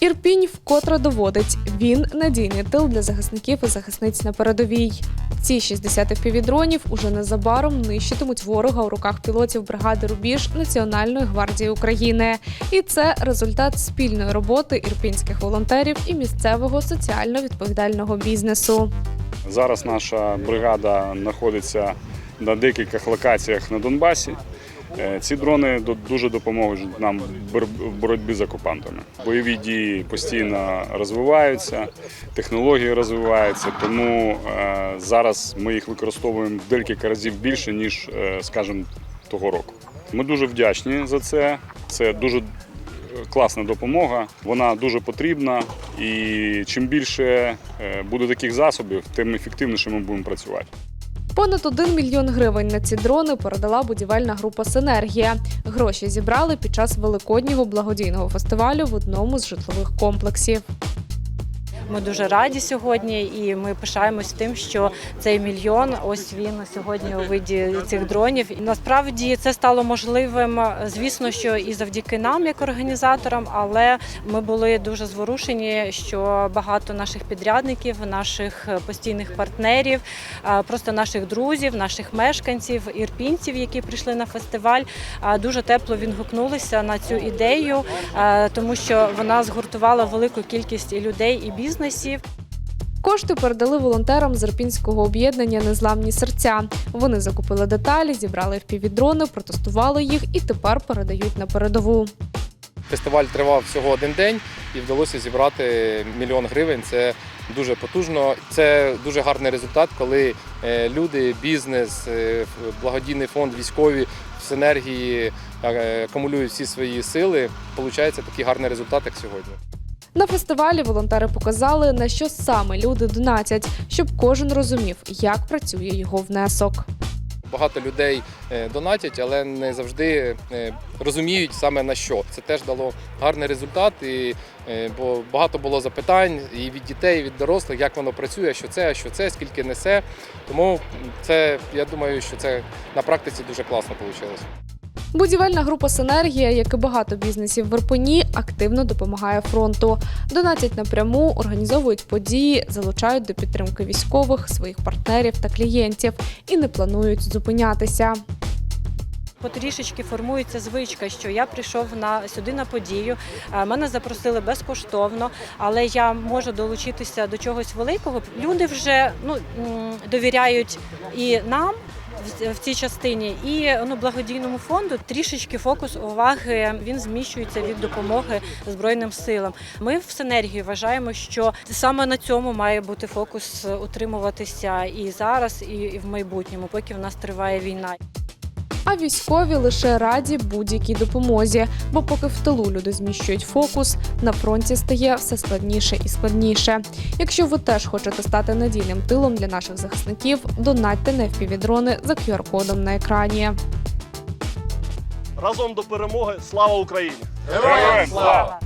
Ірпінь вкотре доводить, він надійний тил для захисників і захисниць на передовій. Ці 60 FPV-дронів уже незабаром нищитимуть ворога у руках пілотів бригади Рубіж Національної гвардії України. І це результат спільної роботи ірпінських волонтерів і місцевого соціально відповідального бізнесу. Зараз наша бригада знаходиться на декількох локаціях на Донбасі. Е, Ці дрони дуже допоможуть нам в боротьбі з окупантами. Бойові дії постійно розвиваються, технології розвиваються, тому е, зараз ми їх використовуємо в декілька разів більше, ніж, е, скажімо, того року. Ми дуже вдячні за це. Це дуже класна допомога, вона дуже потрібна. І чим більше буде таких засобів, тим ефективніше ми будемо працювати. Понад 1 мільйон гривень на ці дрони передала будівельна група Синергія. Гроші зібрали під час великоднього благодійного фестивалю в одному з житлових комплексів. Ми дуже раді сьогодні, і ми пишаємось тим, що цей мільйон ось він сьогодні у виді цих дронів. І насправді це стало можливим, звісно, що і завдяки нам, як організаторам, але ми були дуже зворушені, що багато наших підрядників, наших постійних партнерів, просто наших друзів, наших мешканців, ірпінців, які прийшли на фестиваль, дуже тепло відгукнулися на цю ідею, тому що вона згуртувала велику кількість людей і бізнесів. Кошти передали волонтерам з Ірпінського об'єднання Незламні серця. Вони закупили деталі, зібрали впівдрони, протестували їх і тепер передають на передову. Фестиваль тривав всього один день і вдалося зібрати мільйон гривень. Це дуже потужно. Це дуже гарний результат, коли е, люди, бізнес, е, благодійний фонд, військові в синергії е, акумулюють всі свої сили. Получається такий гарний результат, як сьогодні. На фестивалі волонтери показали, на що саме люди донатять, щоб кожен розумів, як працює його внесок. Багато людей е, донатять, але не завжди е, розуміють саме на що. Це теж дало гарний результат, і, е, бо багато було запитань і від дітей, і від дорослих, як воно працює, що це, що це, скільки несе. Тому це я думаю, що це на практиці дуже класно вийшло. Будівельна група Синергія, як і багато бізнесів в Ірпені, активно допомагає фронту. Донатять напряму, організовують події, залучають до підтримки військових, своїх партнерів та клієнтів і не планують зупинятися. Потрішечки формується звичка, що я прийшов на сюди на подію. е, Мене запросили безкоштовно, але я можу долучитися до чогось великого. Люди вже ну довіряють і нам. В- цій частині і ну благодійному фонду трішечки фокус уваги він зміщується від допомоги збройним силам. Ми в синергії вважаємо, що саме на цьому має бути фокус утримуватися і зараз, і в майбутньому, поки в нас триває війна. А військові лише раді будь-якій допомозі, бо поки в тилу люди зміщують фокус, на фронті стає все складніше і складніше. Якщо ви теж хочете стати надійним тилом для наших захисників, донатьте на FPV-дрони за QR-кодом на екрані. Разом до перемоги. Слава Україні! Героям слава!